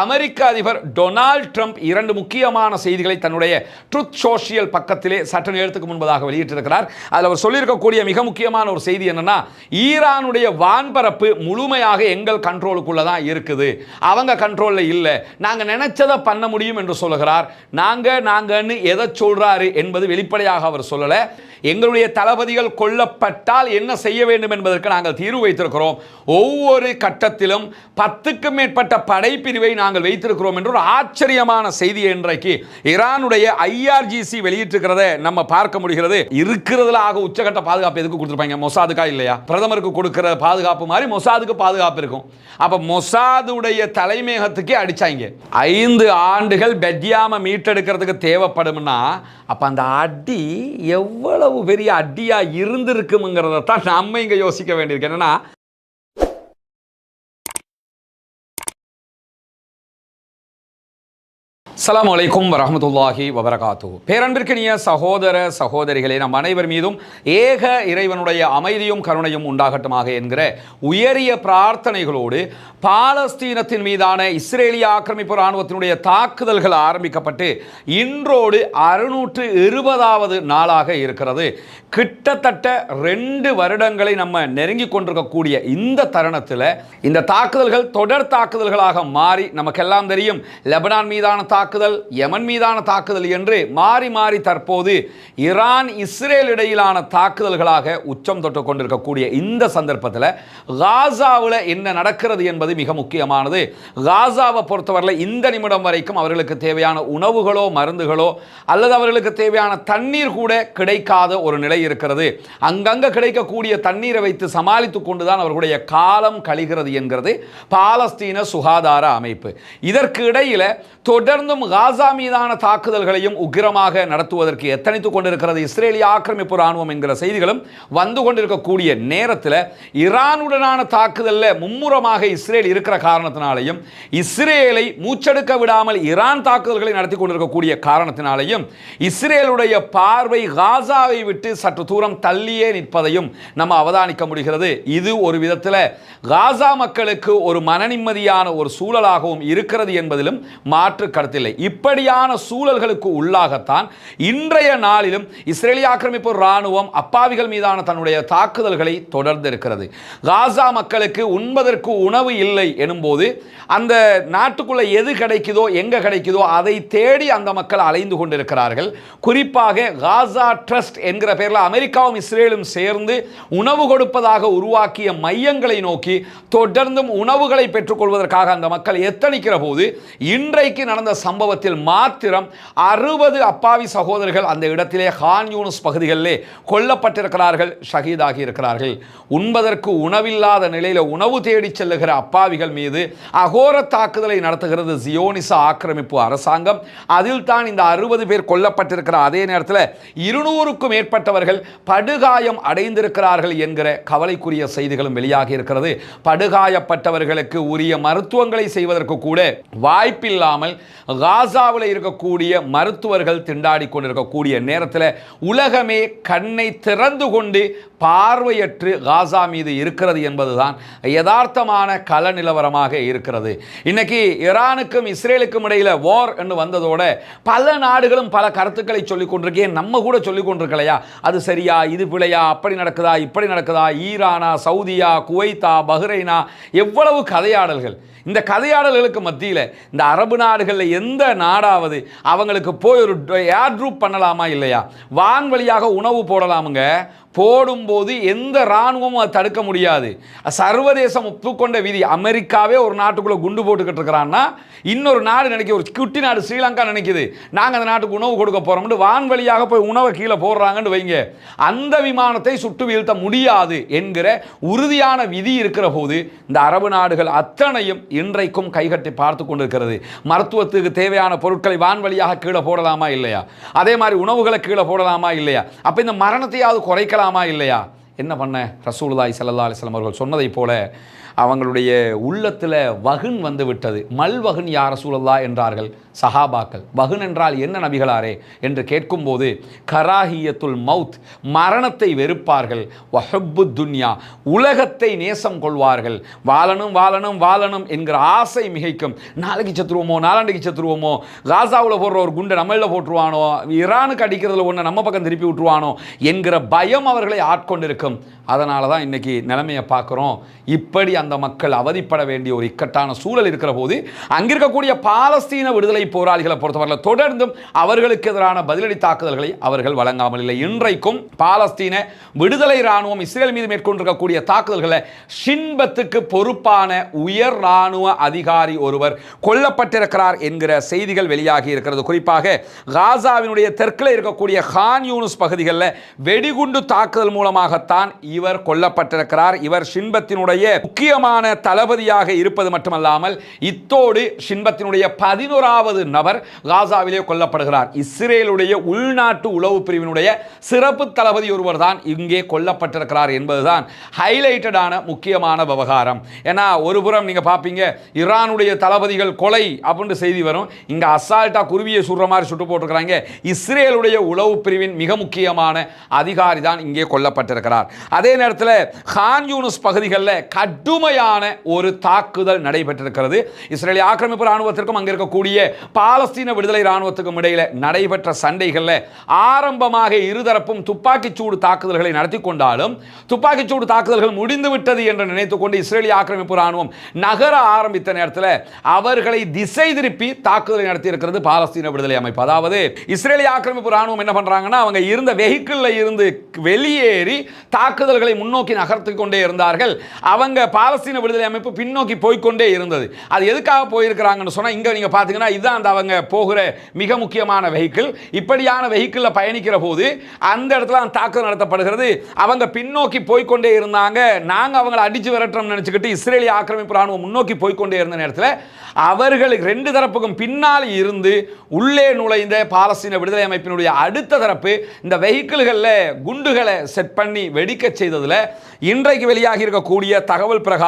அமெரிக்க அதிபர் Donald Trump இரண்டு முக்கியமான செய்திகளை தன்னுடைய ட்ருத் சோஷியல் பக்கத்திலே சற்று நேரத்துக்கு முன்பதாக வெளியிட்டிருக்கிறார். அதில் அவர் சொல்லியிருக்கக்கூடிய மிக முக்கியமான ஒரு செய்தி என்னன்னா ஈரானுடைய வான்பரப்பு முழுமையாக எங்கள் கண்ட்ரோலுக்குள்ள தான் இருக்குது. அவங்க கண்ட்ரோலில் இல்லை. நாங்கள் நினைச்சதை பண்ண முடியும் என்று சொல்லுகிறார். நாங்கள் நாங்கன்னு எதை சொல்றாரு என்பது வெளிப்படையாக அவர் சொல்லலை. எங்களுடைய தளபதிகள் கொல்லப்பட்டால் என்ன செய்ய வேண்டும் என்பதற்கு நாங்கள் தீர்வு வைத்திருக்கிறோம். ஒவ்வொரு கட்டத்திலும் பத்துக்கும் மேற்பட்ட படைப்பிரிவை நாங்கள் வைத்திருக்கிறோம் என்ற ஒரு ஆச்சரியமான செய்தி இன்றைக்கு ஈரானுடைய ஐஆர்ஜிசி வெளியிட்டிருக்கிறத நம்ம பார்க்க முடிகிறது. இருக்கிறதுல ஆக உச்சகட்ட பாதுகாப்பு எதுக்கு கொடுத்துருப்பாங்க? மொசாதுக்கா இல்லையா? பிரதமருக்கு கொடுக்கிற பாதுகாப்பு மாதிரி மொசாதுக்கு பாதுகாப்பு இருக்கும். அப்போ மொசாதுடைய தலைமையகத்துக்கே அடிச்சாங்க. ஐந்து ஆண்டுகள் பெட்யாம மீட்டெடுக்கிறதுக்கு தேவைப்படும்னா அப்ப அந்த அடி எவ்வளவு பெரிய அடியா இருந்திருக்குங்கிறத தான் நம்ம இங்க யோசிக்க வேண்டியிருக்கு. என்னன்னா அஸ்லாம் வலைக்கும் வரமத்துல்லாஹி வபரகாத்து பேரன்பிற்கினிய சகோதர சகோதரிகளே நம் அனைவர் மீதும் ஏக இறைவனுடைய அமைதியும் கருணையும் உண்டாகட்டுமாக என்கிற உயரிய பிரார்த்தனைகளோடு பாலஸ்தீனத்தின் மீதான இஸ்ரேலிய ஆக்கிரமிப்பு இராணுவத்தினுடைய தாக்குதல்கள் ஆரம்பிக்கப்பட்டு இன்றோடு அறுநூற்று இருபதாவது நாளாக இருக்கிறது. கிட்டத்தட்ட ரெண்டு வருடங்களை நம்ம நெருங்கி கொண்டிருக்கக்கூடிய இந்த தருணத்தில் இந்த தாக்குதல்கள் தொடர் தாக்குதல்களாக மாறி நமக்கெல்லாம் தெரியும். லெபனான் மீதான தாக்குதல் யமன் மீதான தாக்குதல் என்று மாறி மாறி தற்போது ஈரான் இஸ்ரேல் இடையிலான தாக்குதல்களாக உச்சம் தொட்டு கொண்டிருக்கக்கூடிய இந்த சந்தர்ப்பத்தில் காசாவில் என்ன நடக்கிறது என்பது மிக முக்கியமானது. காசாவை பொறுத்தவரையில் இந்த நிமிடம் வரைக்கும் அவர்களுக்கு தேவையான உணவுகளோ மருந்துகளோ அல்லது அவர்களுக்கு தேவையான தண்ணீர் கூட கிடைக்காத ஒரு நிலை இருக்கிறது. அங்கங்க கிடைக்கக்கூடிய தண்ணீரை வைத்து சமாளித்துக் கொண்டுதான் அவர்களுடைய காலம் கழிகிறது என்கிறது பாலஸ்தீன சுகாதார அமைப்பு. இதற்கு இடையில் தொடர்ந்தும் தொடர்ந்தும் காசா மீதான தாக்குதல்களையும் உக்கிரமாக நடத்துவதற்கு எத்தனைத்துக் கொண்டிருக்கிறது? இஸ்ரேலிய ஆக்கிரமிப்பு ராணுவம் என்கிற செய்திகளும் வந்து கொண்டிருக்கக்கூடிய நேரத்தில் ஈரானுடனான தாக்குதலில் மும்முரமாக இஸ்ரேல் இருக்கிற காரணத்தினாலையும் இஸ்ரேலை மூச்செடுக்க விடாமல் ஈரான் தாக்குதல்களை நடத்தி கொண்டிருக்கக்கூடிய காரணத்தினாலையும் இஸ்ரேலுடைய பார்வை காசாவை விட்டு சற்று தூரம் தள்ளியே நிற்பதையும் நம்ம அவதானிக்க முடிகிறது. இது ஒரு விதத்தில் காசா மக்களுக்கு ஒரு மன நிம்மதியான ஒரு சூழலாகவும் இருக்கிறது என்பதிலும் மாற்று கருத்தில்லை. இப்படியான சூழல்களுக்கு உள்ளாகத்தான் இன்றைய நாளிலும் இஸ்ரேலிய ஆக்கிரமிப்பு இராணுவம் அப்பாவிகள் மீதான தன்னுடைய தாக்குதல்களை தொடர்ந்து இருக்கிறது காசா மக்களுக்கு உண்பதற்கு உணவு இல்லை எனும்போது அந்த நாட்டுக்குள்ளே எது கிடைக்குதோ எங்க கிடைக்குதோ அதை தேடி அந்த மக்கள் அலைந்து கொண்டிருக்கிறார்கள். குறிப்பாக காசா ட்ரஸ்ட் என்கிற பெயரில் அமெரிக்காவும் இஸ்ரேலும் சேர்ந்து உணவு கொடுப்பதாக உருவாக்கிய மையங்களை நோக்கி தொடர்ந்தும் உணவுகளை பெற்றுக்கொள்வதற்காக அந்த மக்கள் எத்தனிக்கிற போது இன்றைக்கு நடந்த சம்பவத்தில் மாத்திரம் அறுபது அப்பாவி சகோதரர்கள் அந்த இடத்திலே ஹான் யூனுஸ் பகுதிகளிலே கொல்லப்பட்டிருக்கிறார்கள் ஷஹீதாகி இருக்கிறார்கள் உண்பதற்கு உணவில்லாத நிலையில் உணவு தேடி செல்லுகிற அப்பாவிகள் மீது அகோர தாக்குதலை நடத்துகிறது ஜியோனிச ஆக்கிரமிப்பு அரசாங்கம். அதில் தான் இந்த அறுபது பேர் கொல்லப்பட்டிருக்கிற அதே நேரத்தில் இருநூறுக்கும் மேற்பட்டவர்கள் படுகாயம் அடைந்திருக்கிறார்கள் என்கிற கவலைக்குரிய செய்திகளும் வெளியாகி இருக்கிறது படுகாயப்பட்டவர்களுக்கு உரிய மருத்துவங்களை செய்வதற்கு கூட வாய்ப்பில்லாமல் காசாவில் இருக்கக்கூடிய மருத்துவர்கள் திண்டாடி கொண்டிருக்கக்கூடிய நேரத்தில் உலகமே கண்ணை திறந்து கொண்டு பார்வையற்று காசா மீது இருக்கிறது என்பதுதான் யதார்த்தமான கல நிலவரமாக இருக்கிறது. இன்னைக்கு ஈரானுக்கும் இஸ்ரேலுக்கும் இடையில் வார் என்று வந்ததோட பல நாடுகளும் பல கருத்துக்களை சொல்லிக் கொண்டிருக்கேன் நம்ம கூட சொல்லிக் கொண்டிருக்கலையா? அது சரியா? இது பிழையா? அப்படி நடக்குதா? இப்படி நடக்குதா? ஈரானா சவுதியா குவைத்தா பஹ்ரைனா? எவ்வளவு கதையாடல்கள். இந்த கதையாடல்களுக்கு மத்தியில் இந்த அரபு நாடுகளில் எந்த நாடாவது அவங்களுக்கு போய் ஒரு ஏர் ட்ரூப் பண்ணலாமா இல்லையா? வான் வழியாக உணவு போடலாமுங்க. போடும்போது எந்த இராணுவமும் அதை தடுக்க முடியாது. சர்வதேசம் ஒப்புக்கொண்ட விதி. அமெரிக்காவே ஒரு நாட்டுக்குள்ளே குண்டு போட்டுக்கிட்டு இருக்கிறான்னா இன்னொரு நாடு நினைக்க ஒரு குட்டி நாடு ஸ்ரீலங்கா நினைக்குது. நாங்கள் அந்த நாட்டுக்கு உணவு கொடுக்க போகிறோம்னு வான் வழியாக போய் உணவை கீழே போடுறாங்கன்னு வைங்க. அந்த விமானத்தை சுட்டு வீழ்த்த முடியாது என்கிற உறுதியான விதி இருக்கிற போது இந்த அரபு நாடுகள் அத்தனையும் இன்றைக்கும் கைகட்டி பார்த்து கொண்டிருக்கிறது. மருத்துவத்துக்கு தேவையான பொருட்களை வான்வழியாக கீழே போடலாமா இல்லையா? அதே மாதிரி உணவுகளை கீழே போடலாமா இல்லையா? அப்போ இந்த மரணத்தையாவது குறைக்கலாம். இல்லையா? என்ன பண்ண? ரசூலுல்லாஹி ஸல்லல்லாஹு அலிஸ்லாம் அவர்கள் சொன்னதைப் போல அவங்களுடைய உள்ளத்தில் வகுன் வந்து விட்டது. மல்வகுன் யார சூழல்லா என்றார்கள் சஹாபாக்கள். வகுன் என்றால் என்ன நபிகளாரே? என்று கேட்கும்போது கராஹியத்துல் மவுத் மரணத்தை வெறுப்பார்கள். வஹப்பு துன்யா உலகத்தை நேசம் கொள்வார்கள். வாழணும் வாழணும் வாழணும் என்கிற ஆசை மிகைக்கும். நாளைக்கு சத்துருவோமோ நாளாண்டுக்கு சத்துருவோமோ காசாவில் போடுற ஒரு குண்டை நம்மளில் போட்டுருவானோ ஈரானுக்கு அடிக்கிறதுல ஒன்று நம்ம பக்கம் திருப்பி விட்டுருவானோ என்கிற பயம் அவர்களை ஆட்கொண்டிருக்கும். அதனால தான் இன்னைக்கு நிலைமையை பார்க்குறோம். இப்படி அந்த மக்கள் அவதிப்பட வேண்டிய ஒரு இக்கட்டான சூழல் இருக்கிற போது அங்கிருக்கக்கூடிய பாலஸ்தீன விடுதலை போராளிகளை பொறுத்தவரையில் தொடர்ந்தும் அவர்களுக்கு எதிரான பதிலடி தாக்குதல்களை அவர்கள் வழங்காமல் இல்லை. இன்றைக்கும் பாலஸ்தீன விடுதலை இராணுவம் இஸ்ரேல் மீது மேற்கொண்டிருக்கக்கூடிய தாக்குதல்களை ஷின்பத்துக்கு பொறுப்பான உயர் இராணுவ அதிகாரி ஒருவர் கொல்லப்பட்டிருக்கிறார் என்கிற செய்திகள் வெளியாகி இருக்கிறது. குறிப்பாக காசாவினுடைய தெற்கில் இருக்கக்கூடிய ஹான் யூனுஸ் பகுதிகளில் வெடிகுண்டு தாக்குதல் மூலமாகத்தான் இவர் கொல்லப்பட்டிருக்கிறார். இவர் ஷின்பத்தினுடைய முக்கிய முக்கியமான தளபதியாக இருப்பது மட்டுமல்லாமல் இத்தோடு ஷின்பத்தினுடைய பதினோராவது நபர் காசாவிலே கொல்லப்படுகிறார். இஸ்ரேலுடைய உள்நாட்டு உளவு பிரிவினுடைய சிறப்பு தளபதி ஒருவர் தான் இங்கே கொல்லப்பட்டிருக்கிறார் என்பதுதான் ஹைலைட்டடான முக்கியமான விவகாரம். ஏன்னா ஒரு புறம் நீங்க பார்ப்பீங்க ஈரானுடைய தளபதிகள் கொலை அப்படின்னு செய்தி வரும். இங்க அசால்ட்டாக குருவியை சுடுற மாதிரி சுட்டு போட்டிருக்கிறாங்க. இஸ்ரேலுடைய உளவு பிரிவின் மிக முக்கியமான அதிகாரி தான் இங்கே கொல்லப்பட்டிருக்கிறார். அதே நேரத்தில் ஹான் யூனிஸ் பகுதிகளில் கடுமையான ஒரு தாக்குதல் நடைபெற்றிருக்கிறது. இஸ்ரேலிய ஆக்கிரமிப்பு ராணுவத்திற்கும் அங்கே இருக்கக்கூடிய பாலஸ்தீன விடுதலை ராணுவத்துக்கும் இடையில் நடைபெற்ற சண்டைகளில் ஆரம்பமாக இருதரப்பும் துப்பாக்கிச்சூடு தாக்குதல்களை நடத்தி கொண்டாலும் துப்பாக்கிச்சூடு தாக்குதல்கள் முடிந்துவிட்டது என்று நினைத்துக் கொண்டு இஸ்ரேலிய ஆக்கிரமிப்பு ராணுவம் நகர ஆரம்பித்த நேரத்தில் அவர்களை திசை திருப்பி தாக்குதலை நடத்தி இருக்கிறது பாலஸ்தீன விடுதலை அமைப்பு. அதாவது இஸ்ரேலிய ஆக்கிரமிப்பு ராணுவம் என்ன பண்ணுறாங்கன்னா அவங்க இருந்த வெஹிக்கிளில் இருந்து வெளியேறி தாக்குதல்களை முன்னோக்கி நகர்த்து கொண்டே இருந்தார்கள். அவங்க பால பாலஸ்தீன விடுதலை அமைப்பு பின்னோக்கி போய்க்கொண்டே இருந்தது. அது எதுக்காக போயிருக்கிறாங்கன்னு சொன்னா இங்க நீங்க பாத்தீங்கன்னா இதுதான் அந்த அவங்க போகிற மிக முக்கியமான வெஹிக்கிள் இப்படியான வெஹிக்கிளில் பயணிக்கிற போது அந்த இடத்துல அந்த தாக்குதல் நடத்தப்படுகிறது. அவங்க பின்னோக்கி போய்கொண்டே இருந்தாங்க. நாங்க அவங்களை அடிச்சு விரட்டுறோம் நினச்சிக்கிட்டு இஸ்ரேலிய ஆக்கிரமிப்பு ராணுவம் முன்னோக்கி போய்க்கொண்டே இருந்த நேரத்தில் அவர்களுக்கு ரெண்டு தரப்புக்கும் பின்னால் இருந்து உள்ளே நுழைந்த பாலஸ்தீன விடுதலை அமைப்பினுடைய அடுத்த தரப்பு இந்த வெஹிக்கிள்களில் குண்டுகளை செட் பண்ணி வெடிக்க செய்ததில் இன்றைக்கு வெளியாகி இருக்கக்கூடிய தகவல் பிரகாரம்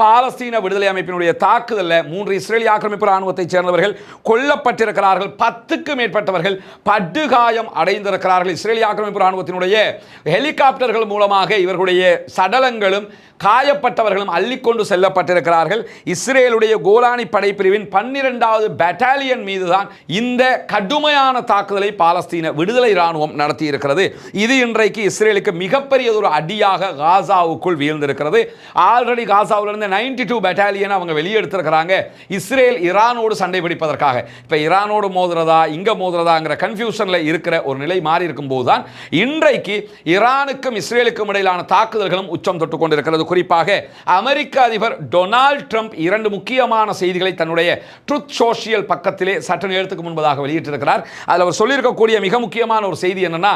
பாலஸ்தீன விடுதலை அமைப்பினுடைய தாக்குதலில் மூன்று இஸ்ரேலிய ஆக்கிரமிப்பு ராணுவத்தைச் சேர்ந்தவர்கள் கொல்லப்பட்டிருக்கிறார்கள். பத்துக்கும் மேற்பட்டவர்கள் படுகாயம் அடைந்திருக்கிறார்கள். இஸ்ரேலிய ஆக்கிரமிப்பு ராணுவத்தினுடைய ஹெலிகாப்டர்கள் மூலமாக இவர்களுடைய சடலங்களும் காயப்பட்டவர்களும் அள்ளிக்கொண்டு செல்லப்பட்டிருக்கிறார்கள். இஸ்ரேலுடைய கோலானி படைப்பிரிவின் பன்னிரெண்டாவது பெட்டாலியன் மீதுதான் இந்த கடுமையான தாக்குதலை பாலஸ்தீன விடுதலை ராணுவம் நடத்தியிருக்கிறது. இது இன்றைக்கு இஸ்ரேலுக்கு மிகப்பெரியதொரு அடியாக காசாவுக்குள் வீழ்ந்திருக்கிறது. ஆல்ரெடி காசாவிலிருந்து நைன்டி டூ பெட்டாலியன் அவங்க வெளியெடுத்திருக்கிறாங்க. இஸ்ரேல் ஈரானோடு சண்டை பிடிப்பதற்காக. இப்போ ஈரானோடு மோதுறதா இங்கே மோதுறதாங்கிற கன்ஃபியூஷனில் இருக்கிற ஒரு நிலை மாறி இருக்கும்போது தான் இன்றைக்கு ஈரானுக்கும் இஸ்ரேலுக்கும் இடையிலான தாக்குதல்களும் உச்சம் தொட்டு கொண்டிருக்கிறது. குறிப்பாக அமெரிக்க அதிபர் டொனால்ட் ட்ரம்ப் இரண்டு முக்கியமான செய்திகளை தன்னுடைய ட்ருத் சோஷியல் பக்கத்திலே சற்று நேரத்துக்கு முன்பதாக வெளியிட்டிருக்கிறார். அதில் அவர் சொல்லியிருக்கக்கூடிய மிக முக்கியமான ஒரு செய்தி என்னன்னா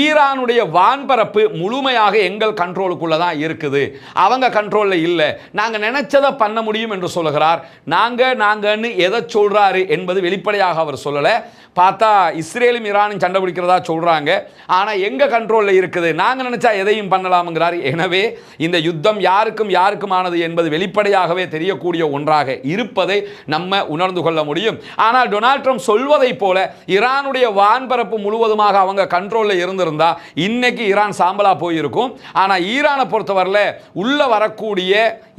ஈரானுடைய வான்பரப்பு முழுமையாக எங்கள் கண்ட்ரோலுக்குள்ள தான் இருக்குது. அவங்க கண்ட்ரோலில் இல்லை. நாங்கள் நினைச்சதை பண்ண முடியும் என்று சொல்லுகிறார். நாங்க நாங்கன்னு எதை சொல்றாரு என்பது வெளிப்படையாக அவர் சொல்லலை. பார்த்தா இஸ்ரேலும் ஈரானும் சண்டை பிடிக்கிறதா சொல்கிறாங்க ஆனால் எங்கள் கண்ட்ரோலில் இருக்குது? நாங்கள் நினச்சா எதையும் பண்ணலாமுங்கிறார். எனவே இந்த யுத்தம் யாருக்கும் யாருக்குமானது என்பது வெளிப்படையாகவே தெரியக்கூடிய ஒன்றாக இருப்பதை நம்ம உணர்ந்து கொள்ள முடியும். ஆனால் டொனால்ட் ட்ரம்ப் சொல்வதை போல ஈரானுடைய வான்பரப்பு முழுவதுமாக அவங்க கண்ட்ரோலில் இருந்திருந்தா இன்னைக்கு ஈரான் சாம்பலாக போயிருக்கும். ஆனால் ஈரானை பொறுத்தவரையில் உள்ளே வரக்கூடிய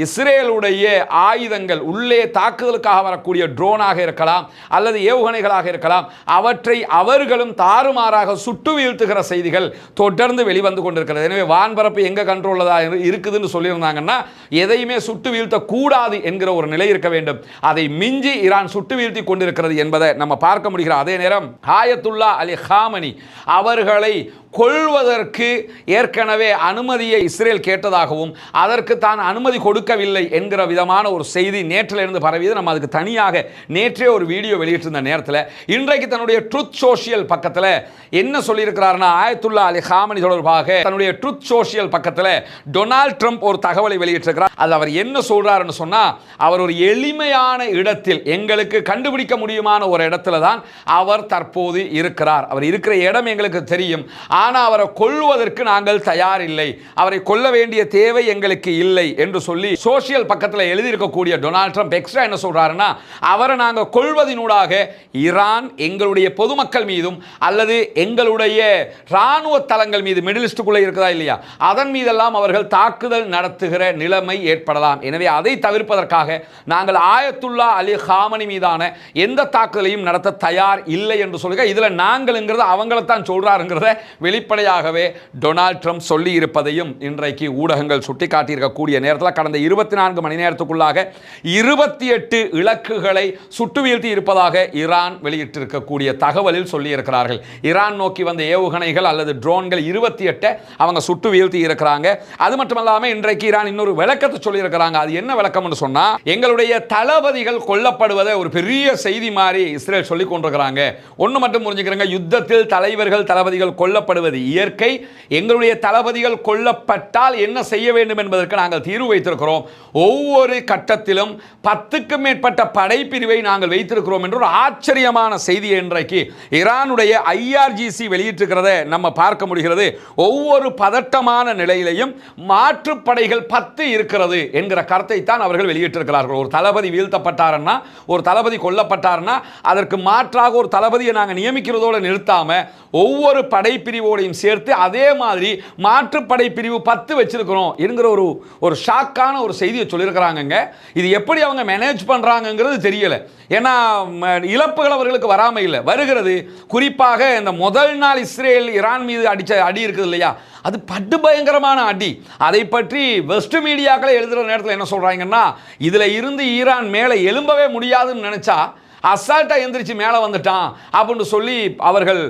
இஸ்ரேலுடைய ஆயுதங்கள் உள்ளே தாக்குதலுக்காக வரக்கூடிய ட்ரோனாக இருக்கலாம் அல்லது ஏவுகணைகளாக இருக்கலாம் அவற்றை அவர்களும் தாறுமாறாக சுட்டு வீழ்த்துகிற செய்திகள் தொடர்ந்து வெளிவந்து கொண்டிருக்கிறது. எனவே வான்பரப்பு எங்கே கண்ட்ரோலில் தான் இருக்குதுன்னு சொல்லியிருந்தாங்கன்னா எதையுமே சுட்டு வீழ்த்தக்கூடாது என்கிற ஒரு நிலை இருக்க வேண்டும். அதை மிஞ்சி ஈரான் சுட்டு வீழ்த்தி கொண்டிருக்கிறது என்பதை நம்ம பார்க்க முடிகிற அதே நேரம் ஆயத்துல்லா அலி ஹாமனி அவர்களை கொள்வதற்கு ஏற்கனவே அனுமதியை இஸ்ரேல் கேட்டதாகவும் அதற்கு தான் அனுமதி கொடுக்கவில்லை என்கிற விதமான ஒரு செய்தி நேற்றிலிருந்து பரவியது. நம்ம அதுக்கு தனியாக நேற்றே ஒரு வீடியோ வெளியிட்டிருந்த நேரத்தில் இன்றைக்கு தன்னுடைய ட்ருத் சோஷியல் பக்கத்தில் என்ன சொல்லியிருக்கிறாருன்னா ஆயத்துல்லா அலி ஹாமனி தொடர்பாக தன்னுடைய ட்ருத் சோஷியல் பக்கத்தில் டொனால்ட் ட்ரம்ப் ஒரு தகவலை வெளியிட்டிருக்கிறார். அது அவர் என்ன சொல்றாருன்னு சொன்னா அவர் ஒரு எளிமையான இடத்தில் எங்களுக்கு கண்டுபிடிக்க முடியுமான ஒரு இடத்துல தான் அவர் தற்போது இருக்கிறார். அவர் இருக்கிற இடம் எங்களுக்கு தெரியும். ஆனால் அவரை கொள்வதற்கு நாங்கள் தயார் இல்லை அவரை கொல்ல வேண்டிய தேவை எங்களுக்கு இல்லை என்று சொல்லி சோசியல் பக்கத்தில் எழுதியிருக்கக்கூடிய டொனால்ட் ட்ரம்ப் எக்ஸ்ட்ரா என்ன சொல்கிறாருன்னா அவரை நாங்கள் கொள்வதினூடாக ஈரான் எங்களுடைய பொதுமக்கள் மீதும் அல்லது எங்களுடைய இராணுவ தளங்கள் மீது மிடிலிஸ்டுக்குள்ளே இருக்குதா இல்லையா? அதன் மீதெல்லாம் அவர்கள் தாக்குதல் நடத்துகிற நிலைமை ஏற்படலாம். எனவே அதை தவிர்ப்பதற்காக நாங்கள் ஆயத்துல்லா அலி ஹாமனி மீதான எந்த தாக்குதலையும் நடத்த தயார் இல்லை என்று சொல்லுங்க இதில் நாங்கள்ங்கிறத அவங்களைத்தான் சொல்கிறாருங்கிறத வெளிப்படையாகவே டொனால்ட் ட்ரம்ப் சொல்லி இருப்பதையும் இன்றைக்கு ஊடகங்கள் சுட்டிக்காட்டியிருக்கக்கூடிய நேரத்தில் கடந்த இருபத்தி நான்கு மணி நேரத்துக்குள்ளாக இருபத்தி எட்டு இலக்குகளை சுட்டு வீழ்த்தி இருப்பதாக ஈரான் வெளியிட்டிருக்கக்கூடிய தகவலில் சொல்லியிருக்கிறார்கள். ஈரான் நோக்கி வந்த ஏவுகணைகள் அல்லது ட்ரோன்கள் இருபத்தி எட்டை அவங்க சுட்டு வீழ்த்தி இருக்கிறாங்க. அது மட்டும் இல்லாமல் இன்றைக்கு ஈரான் இன்னொரு விளக்கத்தை சொல்லியிருக்கிறாங்க. அது என்ன விளக்கம்னு சொன்னால் எங்களுடைய தளபதிகள் கொல்லப்படுவதை ஒரு பெரிய செய்தி மாதிரி இஸ்ரேல் சொல்லி கொண்டிருக்கிறாங்க ஒன்று மட்டும் புரிஞ்சுக்கிறேங்க. யுத்தத்தில் தலைவர்கள் தளபதிகள் கொல்லப்படுவது இயற்கை. எங்களுடைய தளபதிகள் கொல்லப்பட்டால் என்ன செய்ய வேண்டும் என்பதற்கு நாங்கள் தீர்வு வைத்திருக்கிறோம். ஒவ்வொரு கட்டத்திலும் பத்துக்கும் மேற்பட்ட படைப்பிரிவை நாங்கள் வைத்திருக்கிறோம் என்ற ஒரு ஆச்சரியமான செய்தி இன்றைக்கு ஈரானுடைய ஐஆர்ஜிசி வெளியிட்டிருக்கிறத நம்ம பார்க்க முடிகிறது. ஒவ்வொரு பதட்டமான நிலையிலையும் மாற்றுப்படைகள் பத்து இருக்கிறது என்கிற கருத்தை தான் அவர்கள் வெளியிட்டிருக்கிறார்கள். ஒரு தளபதி வீழ்த்தப்பட்டாருன்னா ஒரு தளபதி கொல்லப்பட்டாருன்னா அதற்கு மாற்றாக ஒரு தளபதியை நாங்கள் நியமிக்கிறதோடு நிறுத்தாமல் ஒவ்வொரு படைப்பிரிவு பிரிவோடையும் சேர்த்து அதே மாதிரி மாற்றுப்படை பிரிவு பத்து வச்சிருக்கிறோம் என்கிற ஒரு ஒரு ஷாக்கான ஒரு செய்தியை சொல்லியிருக்கிறாங்கங்க. இது எப்படி அவங்க மேனேஜ் பண்ணுறாங்கங்கிறது தெரியல. ஏன்னா ம, இழப்புகள் அவர்களுக்கு வராமல் இல்லை. வருகிறது. குறிப்பாக இந்த முதல் நாள் இஸ்ரேல் ஈரான் மீது அடித்த அடி இருக்குது இல்லையா? அது பட்டு பயங்கரமான அடி. அதை பற்றி வெஸ்ட் மீடியாக்களை எழுதுகிற நேரத்தில் என்ன சொல்கிறாங்கன்னா இதில் இருந்து ஈரான் மேலே எழும்பவே முடியாதுன்னு நினச்சா அசால்ட்டாக எந்திரிச்சு மேலே வந்துட்டான் அப்படின்னு சொல்லி அவர்கள்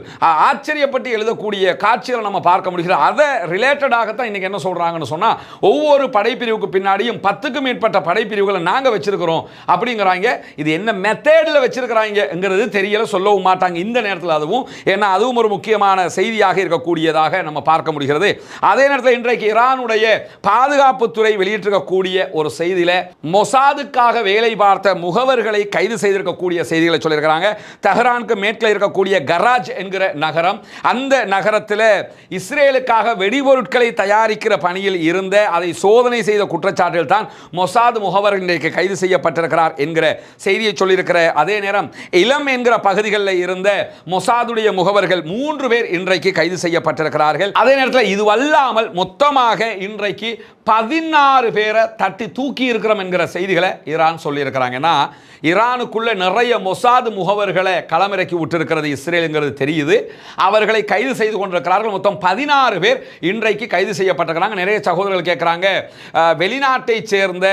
ஆச்சரியப்பட்டு எழுதக்கூடிய காட்சிகளை நம்ம பார்க்க முடிகிறது. அதை ரிலேட்டடாகத்தான் இன்றைக்கி என்ன சொல்கிறாங்கன்னு சொன்னால் ஒவ்வொரு படைப்பிரிவுக்கு பின்னாடியும் பத்துக்கும் மேற்பட்ட படைப்பிரிவுகளை நாங்கள் வச்சுருக்கிறோம். அப்படிங்கிறாங்க. இது என்ன மெத்தேடில் வச்சிருக்கிறாங்கிறது தெரியல சொல்லவும் மாட்டாங்க இந்த நேரத்தில் அதுவும். ஏன்னா அதுவும் ஒரு முக்கியமான செய்தியாக இருக்கக்கூடியதாக நம்ம பார்க்க முடிகிறது. அதே நேரத்தில் இன்றைக்கு ஈரானுடைய பாதுகாப்புத்துறை வெளியிட்டிருக்கக்கூடிய ஒரு செய்தியில் மொசாதுக்காக வேலை பார்த்த முகவர்களை கைது செய்திருக்கக்கூடிய செய்திகளை சொல்லியிருக்கிறாங்க. தெஹ்ரானுக்கு மேற்கில் இருக்கக்கூடிய கராஜ் என்கிற நகரம் அந்த நகரத்தில் இஸ்ரேலுக்காக வெடிபொருட்களை தயாரிக்கிற பணியில் இருந்த அதை சோதனை செய்த குற்றச்சாட்டில் தான் மொசாத் முகவர் இன்றைக்கு கைது செய்யப்பட்டிருக்கிறார் என்கிற செய்தியை சொல்லியிருக்கிற அதே நேரம் இளம் என்கிற பகுதிகளில் இருந்த மொசாதுடைய முகவர்கள் மூன்று பேர் இன்றைக்கு கைது செய்யப்பட்டிருக்கிறார்கள். அதே நேரத்தில் இது இதுவல்லாமல் மொத்தமாக இன்றைக்கு பதினாறு பேரை தட்டி தூக்கி இருக்கிறோம் என்கிற செய்திகளை ஈரான் சொல்லியிருக்கிறாங்கன்னா ஈரானுக்குள்ள நிறைய மொசாது முகவர்களை களமிறக்கி விட்டிருக்கிறது இஸ்ரேலுங்கிறது தெரியுது. அவர்களை கைது செய்து கொண்டிருக்கிறார்கள். மொத்தம் பதினாறு பேர் இன்றைக்கு கைது செய்யப்பட்டிருக்கிறாங்க. நிறைய சகோதரர்கள் கேட்குறாங்க அஹ், வெளிநாட்டைச் சேர்ந்த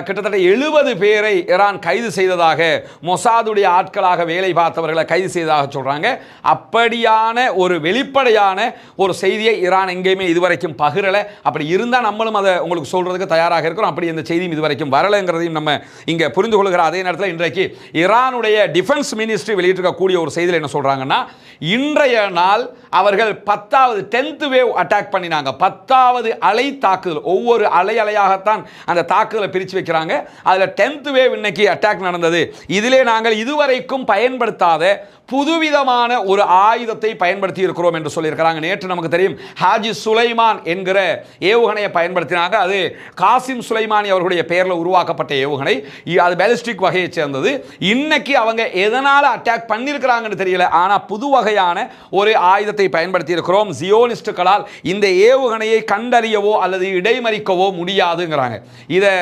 கிட்டத்தட்ட எழுபது பேரை ஈரான் கைது செய்ததாக மொசாதுடைய ஆட்களாக வேலை பார்த்தவர்களை கைது செய்ததாக சொல்கிறாங்க அப்படியான ஒரு வெளிப்படையான ஒரு செய்தியை ஈரான் எங்கேயுமே இதுவரைக்கும் பகிரலை. அப்படி இருந்தால் நம்மளும் அதை உங்களுக்கு சொல்கிறதுக்கு தயாராக இருக்கிறோம். அப்படி இந்த செய்தியும் இதுவரைக்கும் வரலைங்கிறதையும் நம்ம இங்கே புரிந்து கொள்கிற அதே நேரத்தில் இன்றைக்கு ஈரானுடைய டிஃபென்ஸ் மினிஸ்ட்ரி வெளியிட்டிருக்கக்கூடிய ஒரு செய்தியில் என்ன சொல்றாங்கன்னா இன்றைய நாள் அவர்கள் பத்தாவது டென்த்து வேவ் அட்டாக் பண்ணினாங்க. பத்தாவது அலை தாக்குதல். ஒவ்வொரு அலை அலையாகத்தான் அந்த தாக்குதலை பிரித்து வைக்கிறாங்க. அதில் டென்த்து வேவ் இன்னைக்கு அட்டாக் நடந்தது. இதிலே நாங்கள் இதுவரைக்கும் பயன்படுத்தாத புதுவிதமான ஒரு ஆயுதத்தை பயன்படுத்தி இருக்கிறோம் என்று சொல்லியிருக்கிறாங்க. நேற்று நமக்கு தெரியும் ஹாஜி சுலைமான் என்கிற ஏவுகணையை பயன்படுத்தினாங்க. அது காசிம் சுலைமானி அவர்களுடைய பெயரில் உருவாக்கப்பட்ட ஏவுகணை. அது பேலிஸ்டிக் வகையை சேர்ந்தது. இன்னைக்கு அவங்க எதனால் அட்டாக் பண்ணியிருக்கிறாங்கன்னு தெரியல. ஆனால் புது வகையான ஒரு ஆயுதத்தை பயன்படுத்தி இருக்கிறோம் ஜியோனிஸ்டுகளால் இந்த ஏவுகணையை கண்டறியவோ அல்லது இடைமறிக்கவோ முடியாதுங்கிறாங்க. இதை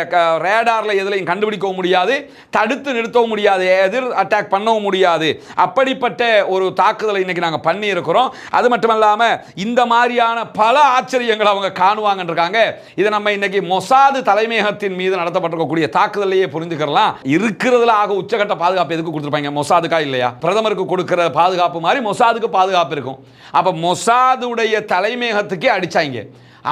ரேடாரில் எதுலையும் கண்டுபிடிக்கவும் முடியாது. தடுத்து நிறுத்தவும் முடியாது. எதிர் அட்டாக் பண்ணவும் முடியாது. அப்படி அப்படிப்பட்ட ஒரு தாக்குதலை இன்னைக்கு நாங்கள் பண்ணியிருக்கிறோம். அது மட்டும் இல்லாமல் இந்த மாதிரியான பல ஆச்சரியங்களை அவங்க காணுவாங்கன்றிருக்காங்க. இதை நம்ம இன்னைக்கு மொசாது தலைமையகத்தின் மீது நடத்தப்பட்டிருக்கக்கூடிய தாக்குதலையே புரிஞ்சுக்கலாம் இருக்கிறதுல ஆக உச்சகட்ட பாதுகாப்பு எதுக்கு கொடுத்துருப்பாங்க? மொசாதுக்கா இல்லையா? பிரதமருக்கு கொடுக்குற பாதுகாப்பு மாதிரி மொசாதுக்கு பாதுகாப்பு இருக்கும். அப்போ மொசாதுடைய தலைமையகத்துக்கே அடிச்சாங்க.